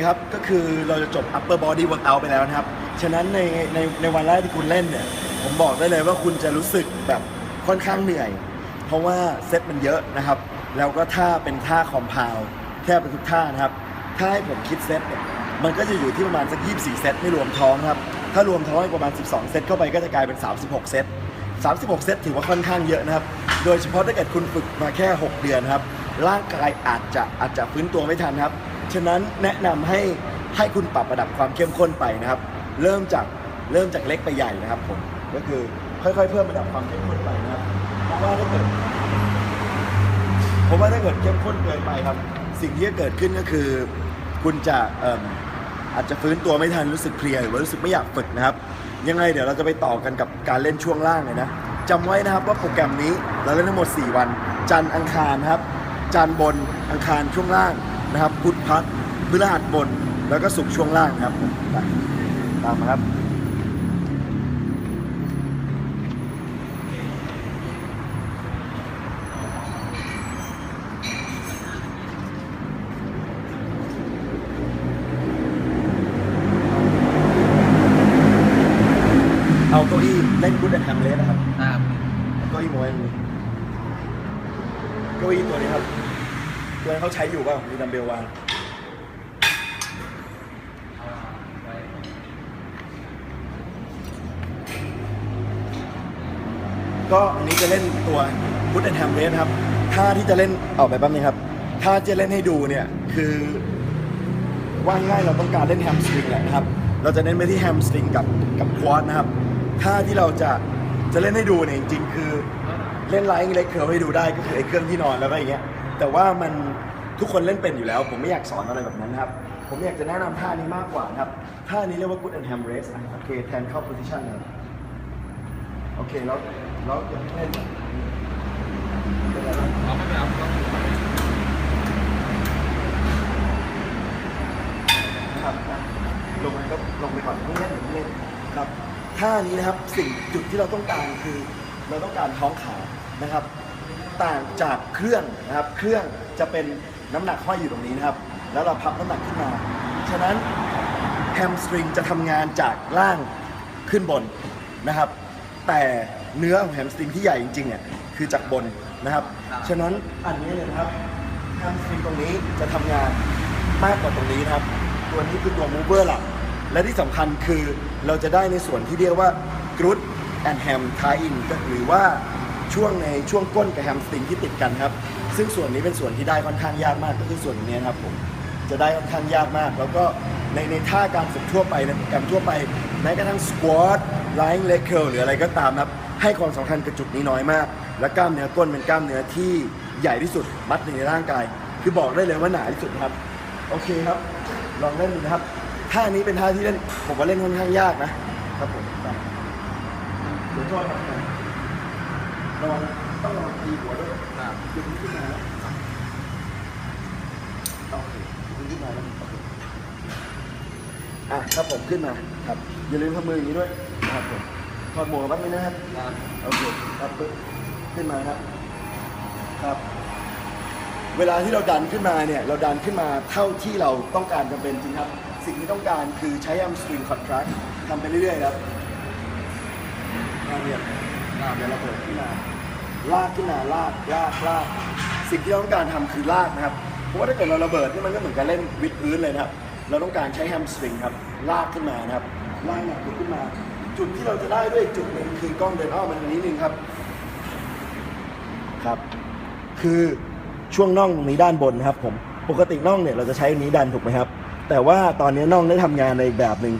ครับก็คือเราจะจบ upper body workout ไปแล้วนะครับ ฉะนั้นในในในวันแรกที่คุณเล่นเนี่ย ผมบอกได้เลยว่าคุณจะรู้สึกแบบค่อนข้างเหนื่อย เพราะว่าเซตมันเยอะนะครับ แล้วก็ท่าเป็นท่าคอมเพลแทบเป็นทุกท่านะครับ ถ้าให้ผมคิดเซตเนี่ยมันก็จะอยู่ที่ประมาณสัก 24 เซตไม่รวมท้องครับ ถ้ารวมท้องอีกประมาณ 12 เซตเข้าไปก็จะกลายเป็น 36 เซต 36 เซตถือว่าค่อนข้างเยอะนะครับ โดยเฉพาะถ้าเกิดคุณฝึกมาแค่ 6 เดือนครับ ร่างกายอาจจะอาจจะฟื้นตัวไม่ทันครับ ฉะนั้นแนะนำให้ให้คุณปรับระดับความเข้มข้นไปนะครับ เริ่มจากเริ่มจากเล็กไปใหญ่นะครับผมก็คือค่อยๆ เพิ่มระดับความเข้มข้นไปนะครับเพราะว่าถ้าเกิดผมว่าถ้าเกิดเข้มข้นเกินไปครับ สิ่งที่จะเกิดขึ้นก็คือ คุณจะเอิ่มอาจจะฟื้นตัวไม่ทันรู้สึกเพลียหรือว่ารู้สึกไม่อยากฝึกนะครับ ยังไงเดี๋ยวเราจะไปต่อกันกับการเล่นช่วงล่างเลยนะจำไว้นะครับว่าโปรแกรมนี้เราเล่นทั้งหมด 4 วัน จันทร์อังคารครับ จันทร์บนอังคารช่วงล่าง นะครับพุธพักพฤหัสบน แล้วก็สุกช่วงล่างครับตามมาครับ เอาเก้าอี้เล่นกูดแอนด์แฮมเลสนะครับ ครับ เก้าอี้มวยมือเก้าอี้ตัวนี้ครับตัวนี้เขาใช้อยู่เปล่า มีดัมเบลวางก็อันนี้จะเล่นตัวพุทแอนแฮมเรสครับท่าที่จะเล่นเอาไปแป๊บนึงครับท่าจะเล่นให้ดูเนี่ยคือว่าง่ายเราต้องการเล่นแฮมสตริงแหละนะครับ เราจะเน้นไปที่แฮมสตริงกับกับควอดนะครับท่าที่เราจะจะเล่นให้ดูเนี่ยจริงๆคือเล่นไลน์เล็กเคิร์ให้ดูได้ก็คือไอ้เครื่องที่นอนแล้วก็อย่างเงี้ยแต่ว่ามัน ทุกคนเล่นเป็นอยู่แล้ว ผมไม่อยากสอนอะไรแบบนั้นครับ ผมอยากจะแนะนำท่านี้มากกว่านะครับ ท่านี้เรียกว่า good and ham raise โอเคแทนเข้า position เลยโอเค แล้วแล้วอย่างเล่นแบบเป็นไงบ้างเอาไม่ไปเอาต้องนะครับอะลงไปก็ลงไปก่อนไม่เล่นหรือเล่นครับท่านี้นะครับสิ่งจุดที่เราต้องการคือ เราต้องการท้องขานะครับ ต่างจากเครื่องนะครับ เครื่องจะเป็น น้ำหนักห้อยอยู่ตรงนี้นะครับ แล้วเราพับน้ำหนักขึ้นมา ฉะนั้นแฮมสตริงจะทำงานจากล่างขึ้นบนนะครับ แต่เนื้อของแฮมสตริงที่ใหญ่จริงๆเนี่ยคือจากบนนะครับ ฉะนั้นอันนี้เนี่ยนะครับแฮมสตริงตรงนี้จะทำงานมากกว่าตรงนี้นะครับ ตัวนี้คือตัวมูเวอร์หลัก และที่สำคัญคือเราจะได้ในส่วนที่เรียกว่ากรุดแอนแฮมทายอินหรือว่าช่วงในช่วงก้นกับแฮมสตริงที่ติดกันครับ ซึ่งส่วนนี้เป็นส่วนที่ได้ค่อนข้างยากมากก็คือส่วนนี้ครับผมจะได้ค่อนข้างยากมาก แล้วก็ในในท่าการฝึกทั่วไปในโปรแกรมทั่วไปแม้กระทั่งสควอตไลน์เลคเคิลหรืออะไรก็ตามนะครับให้ความสำคัญกับจุดนี้น้อยมาก และกล้ามเนื้อก้นเป็นกล้ามเนื้อที่ใหญ่ที่สุดมัดหนึ่งในร่างกาย คือบอกได้เลยว่าหนาที่สุดครับ โอเคครับ ลองเล่นดูนะครับท่านี้เป็นท่าที่เล่นผมว่าเล่นค่อนข้างยากนะครับผมเดี๋ยวโทษครับระวังต้องระวังตีหัวด้วยครับ ดึงขึ้นมานะโอเคดึงขึ้นมาแล้วโอเค อะครับผมขึ้นมาครับอย่าลืมทำมืออย่างนี้ด้วยนะครับผมถอดหมวกแป๊บนึงนะครับครับโอเคครับปึ๊บขึ้นมาครับครับ เวลาที่เราดันขึ้นมาเนี่ยเราดันขึ้นมาเท่าที่เราต้องการจะเป็นจริงครับ สิ่งที่ต้องการคือใช้อัมสตริงคอนทรัคทำไปเรื่อยๆครับอ่าเนี่ยอ่าเดี๋ยวเราเปิดขึ้นมาลากขึ้นมาลากลากลากสิ่งที่เราต้องการทำคือลากนะครับ เพราะว่าถ้าเกิดเราระเบิดนี่มันก็เหมือนการเล่นวิดพื้นเลยนะครับ เราต้องการใช้แฮมสตริงครับ ลากขึ้นมานะครับ ลากหนักขึ้นมา จุดที่เราจะได้ด้วยจุดหนึ่งคือกล้องเดินอ้อมมาทางนี้นึงครับ ครับ คือช่วงน่องตรงนี้ด้านบนนะครับ ผม ปกติน่องเนี่ยเราจะใช้นนี้ดันถูกไหมครับ แต่ว่าตอนนี้น่องได้ทำงานในอีกแบบหนึ่ง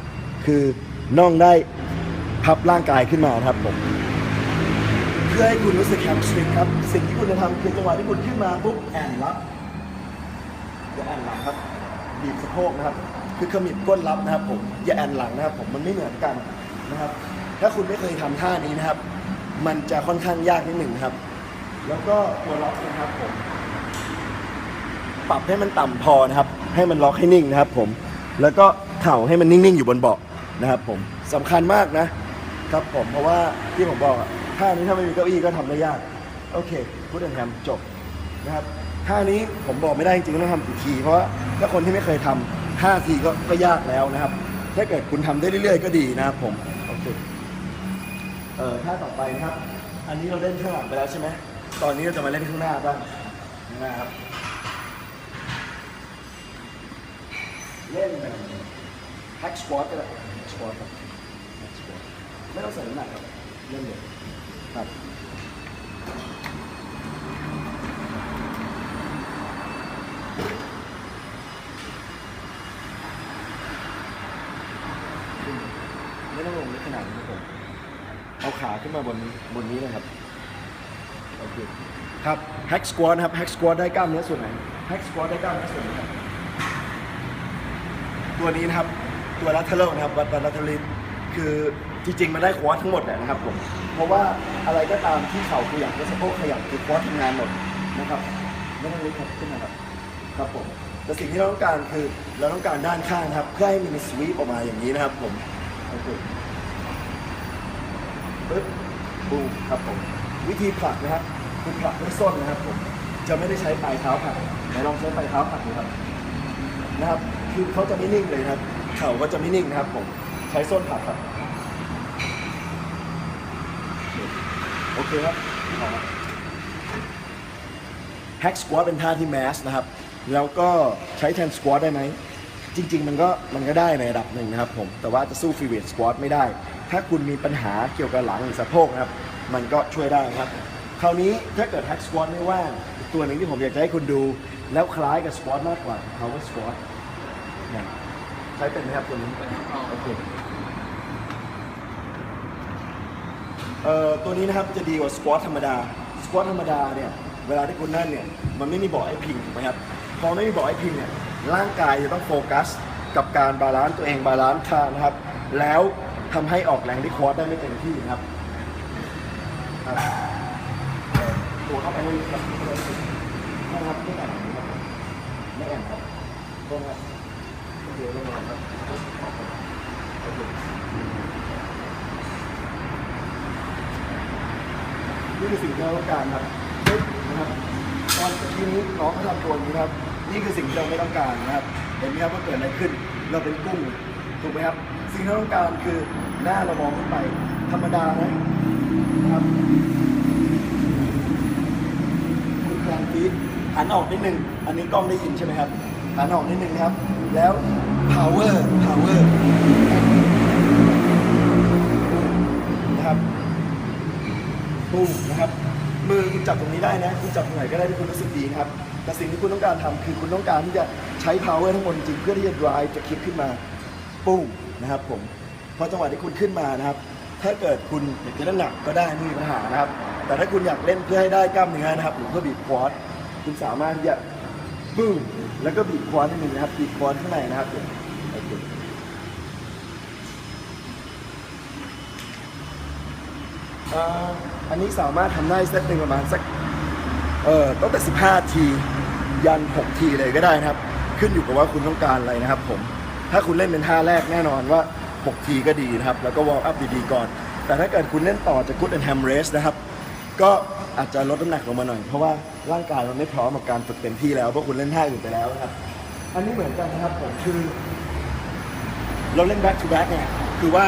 คือน่องได้พับร่างกายขึ้นมาครับผม เพื่อให้คุณรู้สึกแฮมสตริงครับ สิ่งที่คุณจะทำคือจังหวะที่คุณขึ้นมาปุ๊บแอนรับอย่าแอนหลังครับ บีบสะโพกนะครับ คือขมิบก้นรับนะครับ ผมอย่าแอนหลังนะครับ ผมมันไม่เหมือนกันนะครับ ถ้าคุณไม่เคยทำท่านี้นะครับ มันจะค่อนข้างยากนิดหนึ่งครับ แล้วก็ตัวล็อกนะครับผมปรับให้มันต่ำพอนะครับ ให้มันล็อกให้นิ่งนะครับ ผมแล้วก็เข่าให้มันนิ่งๆอยู่บนเบาะนะครับ ผมสำคัญมากนะครับ ผมเพราะว่าที่ผมบอกท่านี้ถ้าไม่มีเก้าอี้ก็ทำได้ยากโอเคพูดถึงแฮมจบนะครับ ท่านี้ผมบอกไม่ได้จริงๆต้องทำอีกที เพราะว่าถ้าคนที่ไม่เคยทำ5ทีก็ก็ยากแล้วนะครับ ถ้าเกิดคุณทำได้เรื่อยๆ ก็ดีนะครับผมโอเคเอ่อท่าต่อไปนะครับ อันนี้เราเล่นข้างหลังไปแล้วใช่ไหมตอนนี้เราจะมาเล่นข้างหน้าบ้างน้าครับเล่นแบบแฮกสควอตก็ได้แฮกสควอตครับ hack squat ไม่ต้องใส่น้ำหนักครับเล่นเลยครับไม่ต้องลงลึกขนาดนี้ครับผมเอา ขาขึ้นมาบนบนนี้นะครับโอเคครับแฮกสควอตนะครับแฮกสควอตได้กล้ามเนื้อส่วนไหนแฮกสควอตได้กล้ามเนื้อส่วนนี้ครับตัวนี้นะครับตัว lateral นะครับวัดวัด lateral คือจริงๆมันได้ควอดทั้งหมดแหละนะครับผมเพราะว่าอะไรก็ตามที่เข่าขยับและสะโพกขยับคือควอดทำงานหมดนะครับไม่ต้องรีบครับขึ้นมาครับครับผมแต่สิ่งที่เราต้องการคือเราต้องการด้านข้างครับเพื่อให้มันสวีปออกมาอย่างนี้นะครับผมโอเค ปึ๊บบูมครับผมวิธีผลักนะครับคือผลักด้วยส้นนะครับผมจะไม่ได้ใช้ปลายเท้าผลักไหนลองใช้ปลายเท้าผลักดูครับนะครับ คือเขาจะไม่นิ่งเลยนะครับ เข่าก็จะไม่นิ่งนะครับผมใช้ส้นผลักครับโอเคครับแฮกสควอตเป็นท่าที่แมสนะครับ แล้วก็ใช้แทนสควอตได้ไหมจริง ๆ มันก็มันก็ได้ในระดับหนึ่งนะครับผม แต่ว่าจะสู้ฟรีเวทสควอตไม่ได้ ถ้าคุณมีปัญหาเกี่ยวกับหลังหรือสะโพกนะครับ มันก็ช่วยได้ครับ คราวนี้ถ้าเกิดแฮกสควอตไม่ว่างตัวหนึ่งที่ผมอยากจะให้คุณดู แล้วคล้ายกับสควอตมากกว่า power squat เนี่ยใช้เป็นไหมครับตัวนี้โอเคเอ่อตัวนี้นะครับจะดีกว่าสควอตธรรมดาสควอตธรรมดาเนี่ยเวลาที่คุณนั่นเนี่ยมันไม่มีเบาะให้พิงถูกไหมครับพอไม่มีเบาะให้พิงเนี่ยร่างกายจะต้องโฟกัสกับการบาลานซ์ตัวเองบาลานซ์ทานะครับ แล้ว ทำให้ออกแรงที่ควอตได้ไม่เต็มที่นะครับตัวเข้าไปให้ลึกครับนะครับไม่แอนครับไม่แอนครับตรงครับเดี๋ยวลงมาครับนี่คือสิ่งที่เราต้องการครับนะครับตอนทีนี้น้องเขาทำตัวอย่างนี้ครับ นี่คือสิ่งที่เราไม่ต้องการนะครับ เห็นไหมครับว่าเกิดอะไรขึ้น เราเป็นกุ้ง ถูกไหมครับ สิ่งที่เราต้องการคือหน้าเรามองขึ้นไป ธรรมดานะนะครับคุณกลางฟีดหันออกนิดนึง อันนี้กล้องได้ยินใช่ไหมครับหันออกนิดนึงนะครับ แล้ว power power นะครับตุ้มนะครับมือคุณจับตรงนี้ได้นะ คุณจับตรงไหนก็ได้ที่คุณรู้สึกดีนะครับ แต่สิ่งที่คุณต้องการทำคือคุณต้องการที่จะใช้ power ทั้งหมดจริงเพื่อที่จะ drive จะคิดขึ้นมา ปุ้งนะครับผมเพอจังหวะที่คุณขึ้นมานะครับ ถ้าเกิดคุณอยากจะน้ำหนักก็ได้ไม่มีปัญหานะครับ แต่ถ้าคุณอยากเล่นเพื่อให้ได้กล้ามเนื้อนะครับ หรือเพื่อบีบควอดคุณสามารถที่จะปุ้งแล้วก็บีบควอดนิดนึงนะครับบีบควอดข้างในนะครับโอเคอันนี้สามารถทำได้เซตหนึ่งประมาณสักเอ่อตั้งแต่ 15 ที ยัน 6 ทีเลยก็ได้นะครับ ขึ้นอยู่กับว่าคุณต้องการอะไรนะครับผม ถ้าคุณเล่นเป็นท่าแรกแน่นอนว่า 6 ทีก็ดีนะครับ แล้วก็วอร์มอัพดีๆก่อน แต่ถ้าเกิดคุณเล่นต่อจาก Good and Ham Race นะครับ ก็อาจจะลดน้ำหนักลงมาหน่อย เพราะว่าร่างกายมันไม่พร้อมกับการฝึกเต็มที่แล้วเพราะคุณเล่นท่าอื่นไปแล้วนะครับ อันนี้เหมือนกันนะครับผมคือ เราเล่น back to back เนี่ยคือว่า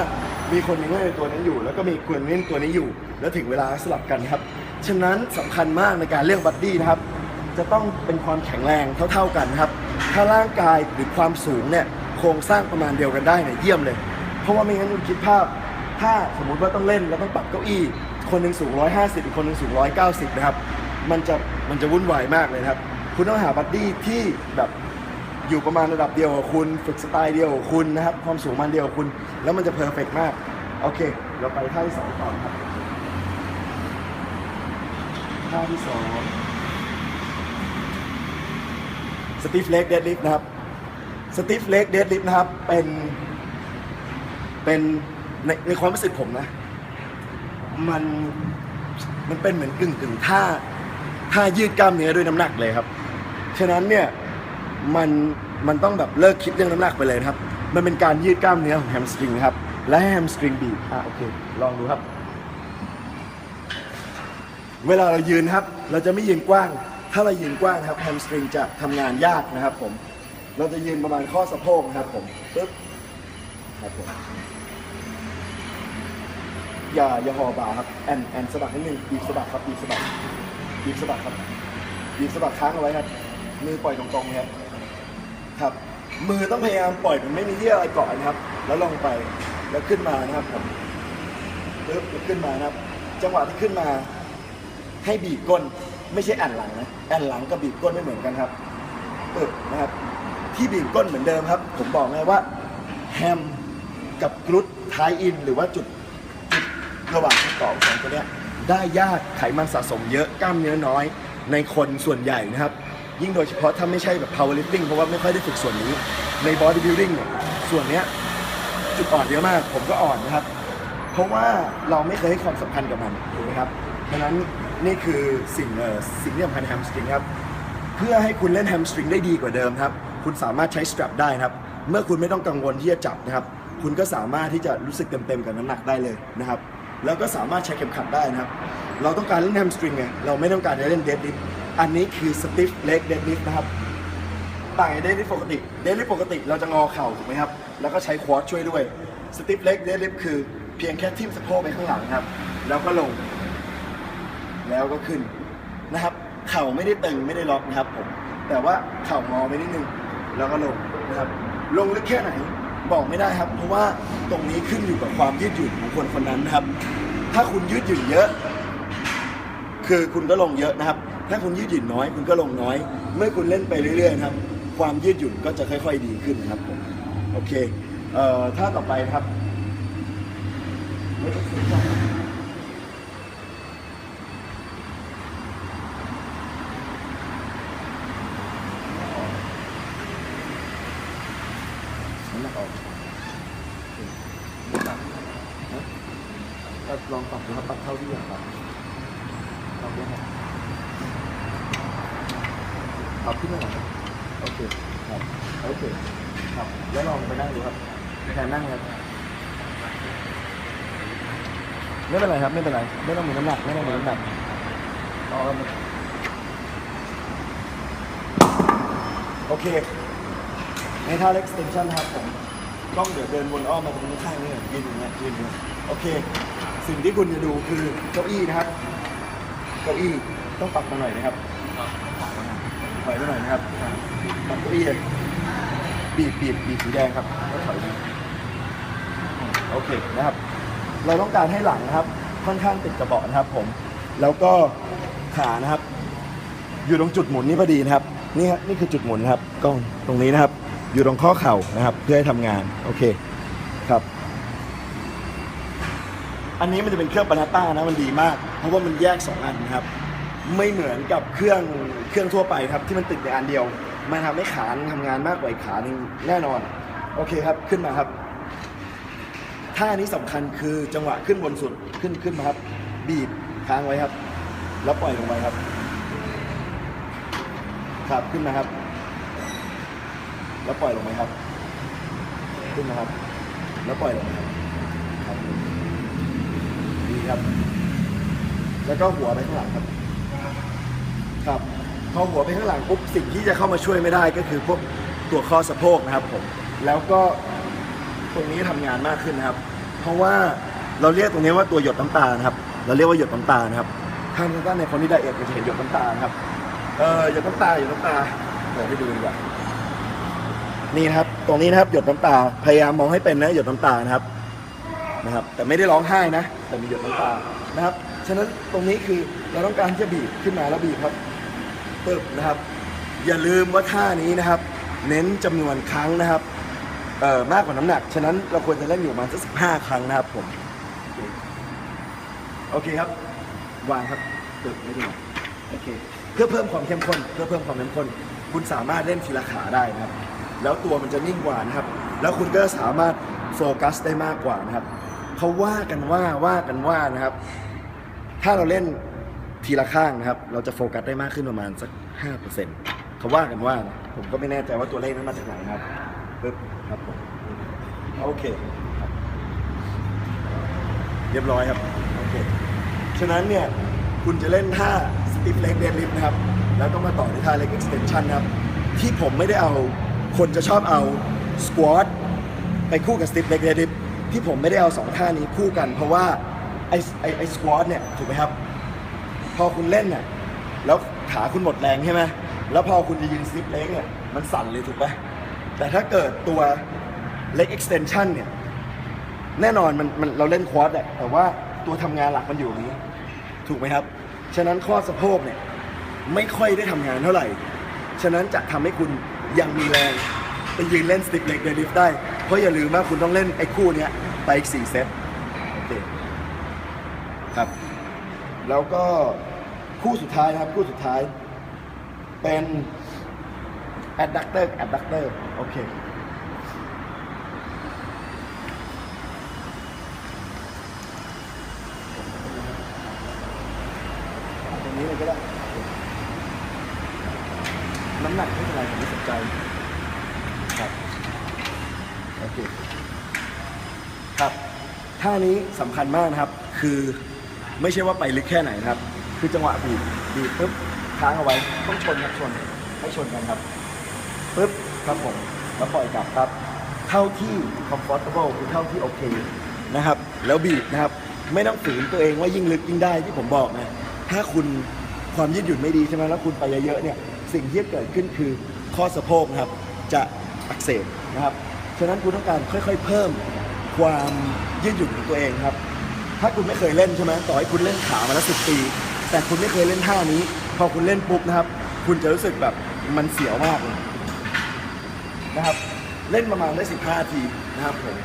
มีคนนึงเล่นตัวนั้นอยู่ แล้วก็มีคนเล่นตัวนี้อยู่ แล้วถึงเวลาสลับกันครับ ฉะนั้นสำคัญมากในการเลือกบัดดี้นะครับ จะต้องเป็นความแข็งแรงเท่าๆกันครับ ถ้าร่างกายหรือความสูงเนี่ย ครงสร้างประมาณเดียวกันได้เนี่ยเยี่ยมเลย เพราะว่าไม่งั้นคุณคิดภาพ ถ้าสมมุติว่าต้องเล่นแล้วต้องปรับเก้าอี้ คนหนึ่งสูง 150 อีกคนหนึ่งสูง 190 นะครับ มันจะมันจะวุ่นวายมากเลยครับ คุณต้องหาบัดดี้ที่แบบอยู่ประมาณระดับเดียวกับคุณฝึกสไตล์เดียวกับคุณนะครับ ความสูงมันเดียวกับคุณ แล้วมันจะเพอร์เฟกมาก โอเค เราไปท่าที่สองต่อครับท่าที่สองสตีฟเล็กเดดลิฟนะครับ สตีฟเล็กเดดลิฟนะครับ เป็นเป็นในในความรู้สึกผมนะ มันมันเป็นเหมือนกึ่งกึ่งท่าท่ายืดกล้ามเนื้อด้วยน้ำหนักเลยครับ ฉะนั้นเนี่ยมันมันต้องแบบเลิกคิดเรื่องน้ำหนักไปเลยนะครับ มันเป็นการยืดกล้ามเนื้อของแฮมสตริงนะครับ และแฮมสตริงบีบอะโอเค ลองดูครับ เวลาเรายืนครับ เราจะไม่ยืนกว้าง ถ้าเรายืนกว้างครับแฮมสตริงจะทำงานยากนะครับผม เราจะยืนประมาณข้อสะโพกนะครับผมปึ๊บครับผมอย่าอย่าห่อบ่าครับแอนแอนสะบักนิดนึงบีบสะบักครับบีบสะบักบีบสะบักครับบีบสะบักค้างเอาไว้ครับมือปล่อยตรงๆนะครับครับ มือต้องพยายามปล่อยมันไม่มีที่อะไรเกาะนะครับ แล้วลงไปแล้วขึ้นมานะครับผมปึ๊บแล้วขึ้นมานะครับ จังหวะที่ขึ้นมา ให้บีบก้น ไม่ใช่แอนหลังนะแอนหลังกับบีบก้นไม่เหมือนกันครับปึ๊บนะครับ ที่บีบก้นเหมือนเดิมครับ ผมบอกไงว่าแฮมกับกรุดท้ายอินหรือว่าจุดจุดระหว่างที่ต่อสองตัวเนี้ยได้ยากไขมันสะสมเยอะกล้ามเนื้อน้อย ในคนส่วนใหญ่นะครับ ยิ่งโดยเฉพาะถ้าไม่ใช่แบบ powerlifting เพราะว่าไม่ค่อยได้ฝึกส่วนนี้ ใน bodybuilding เนี่ยส่วนเนี้ยจุดอ่อนเยอะมาก ผมก็อ่อนนะครับ เพราะว่าเราไม่เคยให้ความสำคัญกับมันถูกไหมครับดังนั้นนี่คือสิ่งเอ่อสิ่งที่สำคัญแฮมสตริงครับ เพื่อให้คุณเล่นแฮมสตริงได้ดีกว่าเดิมครับ คุณสามารถใช้ส t ตร p ได้นะครับ เมื่อคุณไม่ต้องกังวลที่จะจับนะครับ คุณก็สามารถที่จะรู้สึกเต็มๆกับน้ำหนักได้เลยนะครับ แล้วก็สามารถใช้เข็มขัดได้นะครับ เราต้องการเล่นแฮมสตริงไง เราไม่ต้องการจะเล่นเดดลิฟอันนี้คือสติฟเล็กเดดลิฟนะครับ ต่างจากเดดลิฟปกติ เดดลิฟปกติเราจะงอเข่าถูกไหมครับ แล้วก็ใช้ควอดช่วยด้วย สติฟเล็กเดดลิฟคือเพียงแค่ทิ่มสะโพกไปข้างหลังครับ แล้วก็ลง แล้วก็ขึ้นนะครับ เข่าไม่ได้ตึงไม่ได้ล็อกนะครับผม แต่ว่าเข่างอไปนิดนึง แล้วก็ลงนะครับ ลงลึกแค่ไหนบอกไม่ได้ครับ เพราะว่าตรงนี้ขึ้นอยู่กับความยืดหยุ่นของคนคนนั้นนะครับ ถ้าคุณยืดหยุ่นเยอะ คือคุณก็ลงเยอะนะครับ ถ้าคุณยืดหยุ่นน้อย คุณก็ลงน้อย เมื่อคุณเล่นไปเรื่อยๆนะครับ ความยืดหยุ่นก็จะค่อย ๆ ดีขึ้นนะครับผมโอเคเอ่อท่าต่อไปครับไม่ต้องสนใจ น้ำหนักออกน้ำหนักฮะ ก็ลองปรับดูครับปรับเท่าที่อยากปรับปรับได้ครับปรับขึ้นมาหน่อยครับโอเคครับโอเคครับแล้วลองไปนั่งดูครับแทนนั่งครับไม่เป็นไรครับไม่เป็นไรไม่ต้องมีน้ำหนักไม่ต้องมีน้ำหนักเอครับโอเค ในท่าเล็กสเตชันนครับผมต้องเดี๋ยวเดินวนอ้อมมาตรงนี้ข้างนี้ยยืนอย่างเงี้ยยืนอย่างเงี้ยโอเค สิ่งที่คุณจะดูคือเก้าอี้นะครับ เก้าอี้ต้องปรับมาหน่อยนะครับถอยมาหน่อยนะครับปรับเก้าอี้บีบบีบบีบสีแดงครับแล้วถอยมาโอเคนะครับ เราต้องการให้หลังนะครับ ค่อนข้างติดกระบาะนะครับ ผม แล้วก็ขานะครับ อยู่ตรงจุดหมุนนี่พอดีนะครับ นี่ครับนี่คือจุดหมุนครับกล้องตรงนี้นะครับ อยู่ตรงข้อเข่านะครับ เพื่อให้ทำงาน โอเคครับ อันนี้มันจะเป็นเครื่องปานาต้านะมันดีมาก เพราะว่ามันแยก 2 อันนะครับ ไม่เหมือนกับเครื่องเครื่องทั่วไปครับที่มันติดในอันเดียว มันทำให้ขาทำงานมากกว่าอีกขาหนึ่งแน่นอน โอเคครับขึ้นมาครับท่านี้สำคัญคือจังหวะขึ้นบนสุดขึ้นขึ้นมาครับ บีบค้างไว้ครับ แล้วปล่อยลงไปครับ ครับขึ้นมาครับ แล้วปล่อยลงไหมครับ ขึ้นนะครับ แล้วปล่อยลงไหมครับ ครับ แล้วก็หัวไปข้างหลังครับ ครับ พอหัวไปข้างหลังปุ๊บสิ่งที่จะเข้ามาช่วยไม่ได้ก็คือพวกตัวข้อสะโพกนะครับผม แล้วก็ตรงนี้ทำงานมากขึ้นนะครับ เพราะว่าเราเรียกตรงนี้ว่าตัวหยดน้ำตานะครับ เราเรียกว่าหยดน้ำตานะครับถ้าท่านในคนที่ไดเอทจะเห็นหยดน้ำตานะครับ เออหยดน้ำตาหยดน้ำตาเดี๋ยวให้ดูดีกว่านี่นะครับ ตรงนี้นะครับหยดน้ำตา พยายามมองให้เป็นนะหยดน้ำตานะครับ นะครับ แต่ไม่ได้ร้องไห้นะ แต่มีหยดน้ำตานะครับ ฉะนั้นตรงนี้คือเราต้องการที่จะบีบขึ้นมาแล้วบีบครับปึ๊บนะครับ อย่าลืมว่าท่านี้นะครับ เน้นจำนวนครั้งนะครับเอ่อมากกว่าน้ำหนัก ฉะนั้นเราควรจะเล่นอยู่ประมาณสักสิบห้าครั้งนะครับผม โอเคครับ วางครับตึกไม่ดีโอเค เพื่อเพิ่มความเข้มข้น เพื่อเพิ่มความเข้มข้น คุณสามารถเล่นทีละขาได้นะครับ แล้วตัวมันจะนิ่งกว่านะครับ แล้วคุณก็สามารถโฟกัสได้มากกว่านะครับ เขาว่ากันว่าว่ากันว่านะครับ ถ้าเราเล่นทีละข้างนะครับ เราจะโฟกัสได้มากขึ้นประมาณสักห้าเปอร์เซ็นต์เขาว่ากันว่านะผมก็ไม่แน่ใจว่าตัวเลขนั้นมาจากไหนนะครับปึ๊บครับผมโอเคครับเรียบร้อยครับโอเคฉะนั้นเนี่ยคุณจะเล่นท่าสติปเล็กเดนลิฟนะครับ แล้วก็มาต่อในท่าเล็กเอ็กซ์เทนชันครับ ที่ผมไม่ได้เอาคนจะชอบเอาสควอตไปคู่กับสติปเล็กเดดิฟ ที่ผมไม่ได้เอาสองท่านี้คู่กัน เพราะว่าไอ้ไอ้ไอ้สควอตเนี่ยถูกไหมครับ พอคุณเล่นน่ะแล้วขาคุณหมดแรงใช่ไหมแล้วพอคุณจะยืนสลิปเล็กเนี่ยมันสั่นเลยถูกปะแต่ถ้าเกิดตัวเล็ก extension เนี่ยแน่นอนมันมันเราเล่นควอดแหละแต่ว่าตัวทำงานหลักมันอยู่ตรงนี้ ถูกไหมครับ ฉะนั้นข้อสะโพกเนี่ยไม่ค่อยได้ทำงานเท่าไหร่ ฉะนั้นจะทำให้คุณยังมีแรงไปยืนเล่นสติกเล็กเดลิฟได้ เพราะอย่าลืมว่าคุณต้องเล่นไอ้คู่เนี้ยไปอีกสี่เซตโอเคครับ แล้วก็คู่สุดท้ายนะครับ คู่สุดท้าย เป็น adductor adductor โอเคตรงนี้เลยก็ได้น้ำหนักไม่เป็นไรผมไม่สนใจครับ โอเครับท่านี้สำคัญมากนะครับ คือไม่ใช่ว่าไปลึกแค่ไหนนะครับ คือจังหวะบีบบีบปุ๊บค้างเอาไว้ต้องชนครับชนให้ชนกันครับปุ๊บครับผมแล้วปล่อยกลับครับ เท่าที่ comfortable คือเท่าที่โอเคนะครับ แล้วบีบนะครับ ไม่ต้องฝืนตัวเองว่ายิ่งลึกยิ่งได้ที่ผมบอกนะถ้าคุณความยืดหยุ่นไม่ดีใช่ไหมแล้วคุณไปเยอะๆเนี่ยสิ่งที่เกิดขึ้นคือข้อสะโพกนะครับ จะอักเสบนะครับ ฉะนั้นคุณต้องการค่อย ๆ เพิ่มความยืดหยุ่นของตัวเองครับ ถ้าคุณไม่เคยเล่นใช่ไหมต่อให้คุณเล่นขามาแล้วสิบปี แต่คุณไม่เคยเล่นท่านี้ พอคุณเล่นปุ๊บนะครับ คุณจะรู้สึกแบบมันเสียวมากเลยนะครับ เล่นประมาณได้15ทีนะครับผม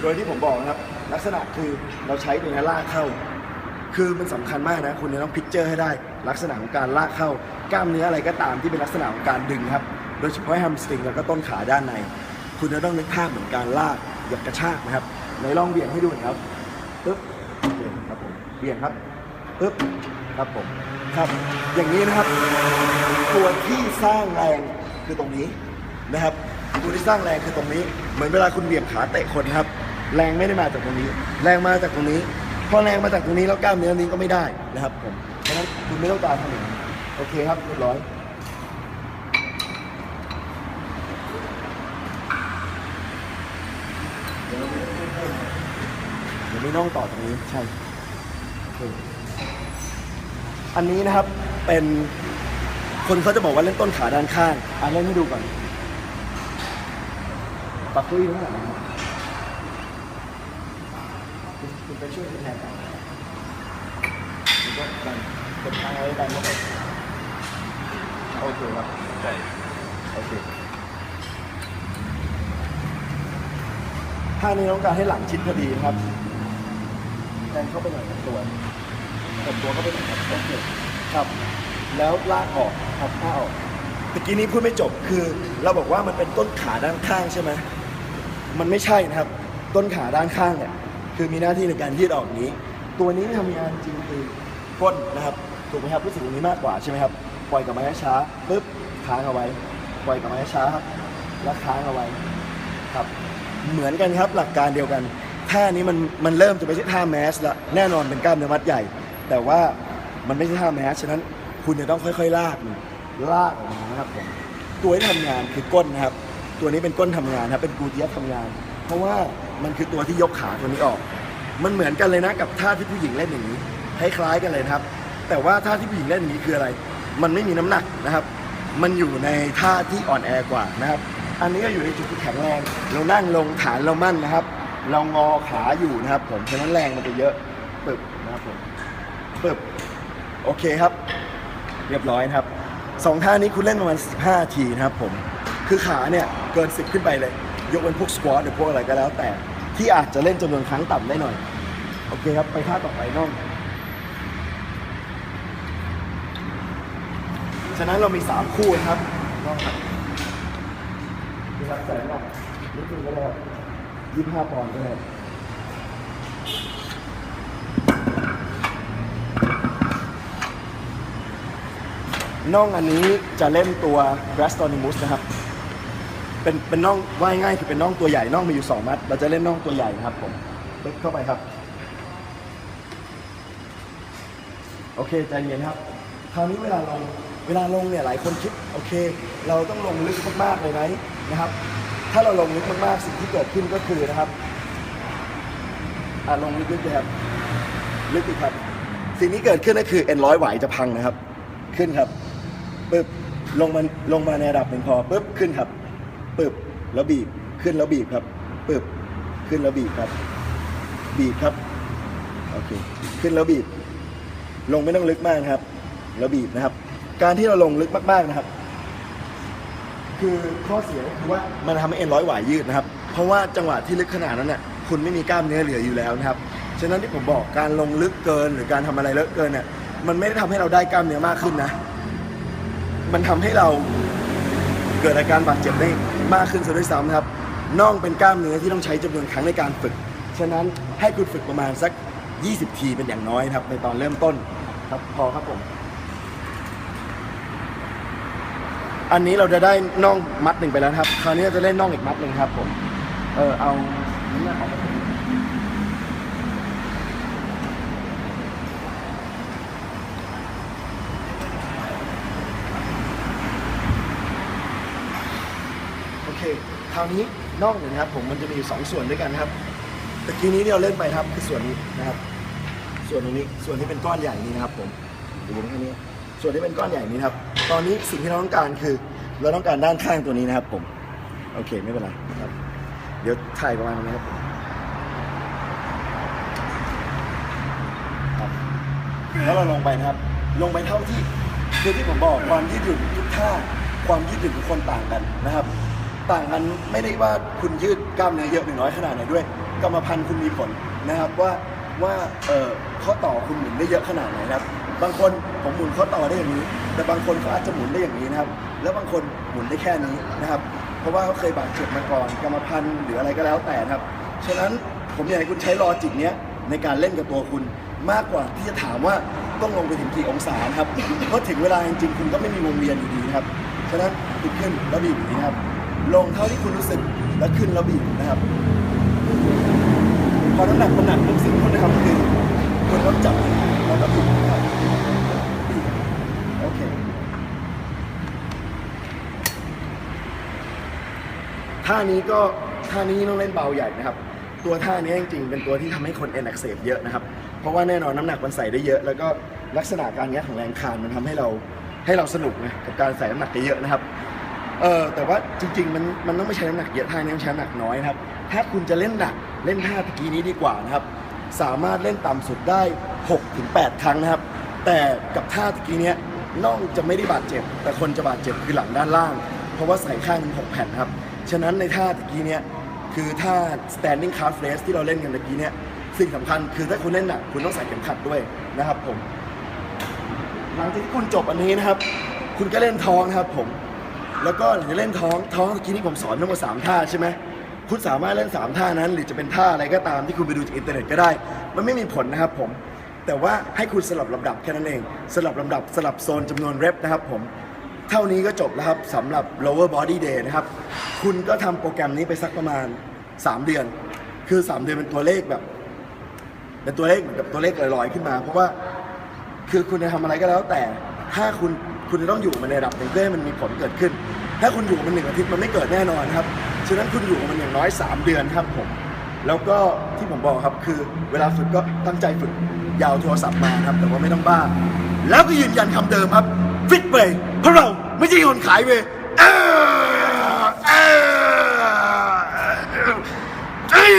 โดยที่ผมบอกนะครับ ลักษณะคือเราใช้ตัวนี้ลากเข้า คือมันสำคัญมากนะ คุณจะต้องพิกเจอร์ให้ได้ ลักษณะของการลากเข้ากล้ามเนื้ออะไรก็ตามที่เป็นลักษณะของการดึงครับ โดยเฉพาะแฮมสตริงแล้วก็ต้นขาด้านใน คุณจะต้องนึกภาพเหมือนการลากอย่ากระชากนะครับในลองเบี่ยงให้ดูหน่อยครับปึ๊บโอเคครับผมเบี่ยงครับปึ๊บครับผมครับอย่างนี้นะครับ ตัวที่สร้างแรงคือตรงนี้นะครับตัวที่สร้างแรงคือตรงนี้ เหมือนเวลาคุณเบี่ยงขาเตะคนครับ แรงไม่ได้มาจากตรงนี้ แรงมาจากตรงนี้พอแรงมาจากตรงนี้แล้วกล้ามเนื้อนี้ก็ไม่ได้นะครับผมเพราะฉะนั้นคุณไม่ต้องการทำอย่างนี้โอเคครับเรียบร้อย เดี๋ยว เดี๋ยวไม่ต้องต่อตรงนี้ใช่โอเคอันนี้นะครับเป็นคนเขาจะบอกว่าเล่นต้นขาด้านข้างอะเล่นให้ดูก่อนปรับตัวอยู่ข้างหลังนะครับคุณคุณไปช่วยคุณแทนกันแล้วก็ดันกดทางไว้ดันเข้าไปโอเคครับใช่โอเคท่านี้ต้องการให้หลังชิดพอดีนะครับ แทนเข้าไปหน่อยกับตัวกับตัวเข้าไปหน่อยครับโอเคครับ แล้วลากออกครับลาออกตะกี้นี้พูดไม่จบคือเราบอกว่ามันเป็นต้นขาด้านข้างใช่ไหมมันไม่ใช่นะครับ ต้นขาด้านข้างเนี่ยคือมีหน้าที่ในการยืดออกนี้ ตัวนี้ทำงานจริงคือก้นนะครับถูกไหมครับรู้สึกตรงนี้มากกว่าใช่ไหมครับปล่อยกับมาช้าปึ๊บค้างเอาไว้ ปล่อยกับมาช้าครับแล้วค้างเอาไว้ครับ เหมือนกันครับหลักการเดียวกัน ท่านี้มันมันเริ่มจะไม่ใช่ท่าแมสละแน่นอนเป็นกล้ามเนื้อมัดใหญ่ แต่ว่ามันไม่ใช่ท่าแมสฉะนั้นคุณจะต้องค่อย ๆ ลากมันลากออกมานะครับผมตัวที่ทำงานคือก้นนะครับ ตัวนี้เป็นก้นทำงานนะครับเป็นกูเทียสทำงาน เพราะว่ามันคือตัวที่ยกขาตัวนี้ออก มันเหมือนกันเลยนะกับท่าที่ผู้หญิงเล่นอย่างนี้คล้ายๆกันเลยครับ แต่ว่าท่าที่ผู้หญิงเล่นอย่างนี้คืออะไร มันไม่มีน้ำหนักนะครับ มันอยู่ในท่าที่อ่อนแอกว่านะครับ อันนี้ก็อยู่ในจุดที่แข็งแรง เรานั่งลงฐานเรามั่นนะครับ เรางอขาอยู่นะครับ ผมฉะนั้นแรงมันจะเยอะปึบนะครับผมปึบโอเคครับ เรียบร้อยนะครับสองท่านี้คุณเล่นประมาณ15ทีนะครับผมคือขาเนี่ยเกิน 10 ขึ้นไปเลย ยกเป็นพวกสควอตหรือพวกอะไรก็แล้วแต่ ที่อาจจะเล่นจำนวนครั้งต่ำได้หน่อย โอเคครับ ไปท่าต่อไปน้อง ฉะนั้นเรามี 3 คู่นะครับน้องครับมีรับแสงหรอกนิดนึงก็ได้ครับ ยี่ห้าปอนด์ก็ได้น่องอันนี้จะเล่นตัว b r a s t o n i m u s นะครับ เป็นเป็นน่องว่ายง่ายคือเป็นน่องตัวใหญ่น่องมีอยู่ 2 มัด เราจะเล่นน่องตัวใหญ่นะครับผมปึ๊บเข้าไปครับ โอเคใจเย็นครับ คราวนี้เวลาลง เวลาลงเนี่ยหลายคนคิด โอเค เราต้องลงลึกมากๆเลยไหมนะครับ ถ้าเราลงลึกมากๆสิ่งที่เกิดขึ้นก็คือนะครับอ่าลงลึกๆเลยครับลึกอีกครับ สิ่งที่เกิดขึ้นก็คือเอ็นร้อยไหวจะพังนะครับ ขึ้นครับปึ๊บลงมาลงมาในระดับหนึ่งพอปึ๊บขึ้นครับปึ๊บแล้วบีบขึ้นแล้วบีบครับปึ๊บขึ้นแล้วบีบครับ บีบครับโอเคขึ้นแล้วบีบ ลงไม่ต้องลึกมากนะครับ แล้วบีบนะครับ การที่เราลงลึกมากๆนะครับ คือข้อเสียก็คือว่ามันทำให้เอ็นร้อยหวายยืดนะครับ เพราะว่าจังหวะที่ลึกขนาดนั้นเนี่ยคุณไม่มีกล้ามเนื้อเหลืออยู่แล้วนะครับ ฉะนั้นที่ผมบอกการลงลึกเกินหรือการทำอะไรเลอะเกินเนี่ยมันไม่ได้ทำให้เราได้กล้ามเนื้อมากขึ้นนะ มันทำให้เราเกิดอาการบาดเจ็บได้มากขึ้นซะด้วยซ้ำนะครับน่องเป็นกล้ามเนื้อที่ต้องใช้จำนวนครั้งในการฝึก ฉะนั้นให้คุณฝึกประมาณสัก 20 ทีเป็นอย่างน้อยนะครับในตอนเริ่มต้นครับพอครับผม อันนี้เราจะได้น่องมัดหนึ่งไปแล้วครับ คราวนี้เราจะเล่นน่องอีกมัดหนึ่งครับผม เออเอานี่ออกมาโอเค คราวนี้น่องเนี่ยนะครับ ผมมันจะมีอยู่สองส่วนด้วยกันครับตะกี้นี้ที่เราเล่นไปครับคือส่วนนี้นะครับ ส่วนตรงนี้ส่วนที่เป็นก้อนใหญ่นี้นะครับ ผมดูแค่นี้ ส่วนที่เป็นก้อนใหญ่นี้ครับ ตอนนี้สิ่งที่เราต้องการคือ เราต้องการด้านข้างตัวนี้นะครับ ผม โอเคไม่เป็นไรครับ เดี๋ยวถ่ายประมาณนี้ครับผมครับแล้วเราลงไปนะครับ ลงไปเท่าที่คือที่ผมบอกความยืดหยุ่นทุกท่าความยืดหยุ่นทุกคนต่างกันนะครับ ต่างกันไม่ได้ว่าคุณยืดกล้ามเนื้อเยอะหรือน้อยขนาดไหนด้วยกรรมพันธุ์คุณมีผลนะครับว่า ว่าเออข้อต่อคุณหมุนได้เยอะขนาดไหนนะครับ บางคนผมหมุนข้อต่อได้อย่างนี้ แต่บางคนเขาอาจจะหมุนได้อย่างนี้นะครับ แล้วบางคนหมุนได้แค่นี้นะครับ เพราะว่าเขาเคยบาดเจ็บมาก่อนกรรมพันธุ์หรืออะไรก็แล้วแต่นะครับ ฉะนั้นผมอยากให้คุณใช้ลอจิกเนี้ยในการเล่นกับตัวคุณมากกว่าที่จะถามว่าต้องลงไปถึงกี่องศาครับ เพราะถึงเวลาจริงๆคุณก็ไม่มีวงเวียนอยู่ดีนะครับ ฉะนั้นติดขึ้นแล้วบีบอย่างนี้นะครับ ลงเท่าที่คุณรู้สึกแล้วขึ้นแล้วบีบนะครับ พอน้ำหนักมันหนักปุ๊บสิ่งที่คุณนะครับคือคุณต้องจับแล้วก็บีบนะครับโอเคท่านี้ก็ท่านี้ต้องเล่นเบาใหญ่นะครับ ตัวท่านี้จริงๆเป็นตัวที่ทำให้คนเอ็นอักเสบเยอะนะครับ เพราะว่าแน่นอนน้ำหนักมันใส่ได้เยอะ แล้วก็ลักษณะการงัดของแรงคานมันทำให้เราให้เราสนุกนะกับการใส่น้ำหนักเยอะนะครับเออแต่ว่าจริงๆมันมันต้องไม่ใช้น้ำหนักเยอะท่านี้ต้องใช้น้ำหนักน้อยนะครับ ถ้าคุณจะเล่นหนักเล่นท่าตะกี้นี้ดีกว่านะครับ สามารถเล่นต่ำสุดได้6ถึง8ครั้งนะครับ แต่กับท่าตะกี้เนี้ยน่องจะไม่ได้บาดเจ็บ แต่คนจะบาดเจ็บคือหลังด้านล่าง เพราะว่าใส่ข้างหนึงหกแผ่นครับ ฉะนั้นในท่าตะกี้เนี้ยคือท่า standing calf raise ที่เราเล่นกันตะกี้เนี้ยสิ่งสำคัญคือถ้าคุณเล่นหนักคุณต้องใส่เข็มขัดด้วยนะครับผม หลังจากที่คุณจบอันนี้นะครับ คุณก็เล่นท้องนะครับผม แล้วก็หลังจากเล่นท้องท้องเมื่อกี้นี้ผมสอนทั้งหมดสามท่าใช่ไหม คุณสามารถเล่นสามท่านั้น หรือจะเป็นท่าอะไรก็ตามที่คุณไปดูจากอินเทอร์เน็ตก็ได้ มันไม่มีผลนะครับผม แต่ว่าให้คุณสลับลำดับแค่นั้นเอง สลับลำดับสลับโซนจำนวนเรปนะครับผม เท่านี้ก็จบแล้วครับสำหรับ lower body day นะครับ คุณก็ทำโปรแกรมนี้ไปสักประมาณ 3 เดือน คือ 3 เดือนเป็นตัวเลขแบบเป็นตัวเลขเหมือนกับตัวเลขลอยๆขึ้นมา เพราะว่าคือคุณจะทำอะไรก็แล้วแต่ถ้าคุณคุณจะต้องอยู่มันในระดับหนึ่งเพื่อให้มันมีผลเกิดขึ้น ถ้าคุณอยู่มันหนึ่งอาทิตย์มันไม่เกิดแน่นอนครับ ฉะนั้นคุณอยู่กับมันอย่างน้อย 3 เดือนครับผม แล้วก็ที่ผมบอกครับคือเวลาฝึกก็ตั้งใจฝึกยาวโทรศัพท์มาครับ แต่ว่าไม่ต้องบ้า แล้วก็ยืนยันคำเดิมครับฟิตเวย์เพราะเราไม่ใช่คนขายเวย์เอ้อเออเอ้ย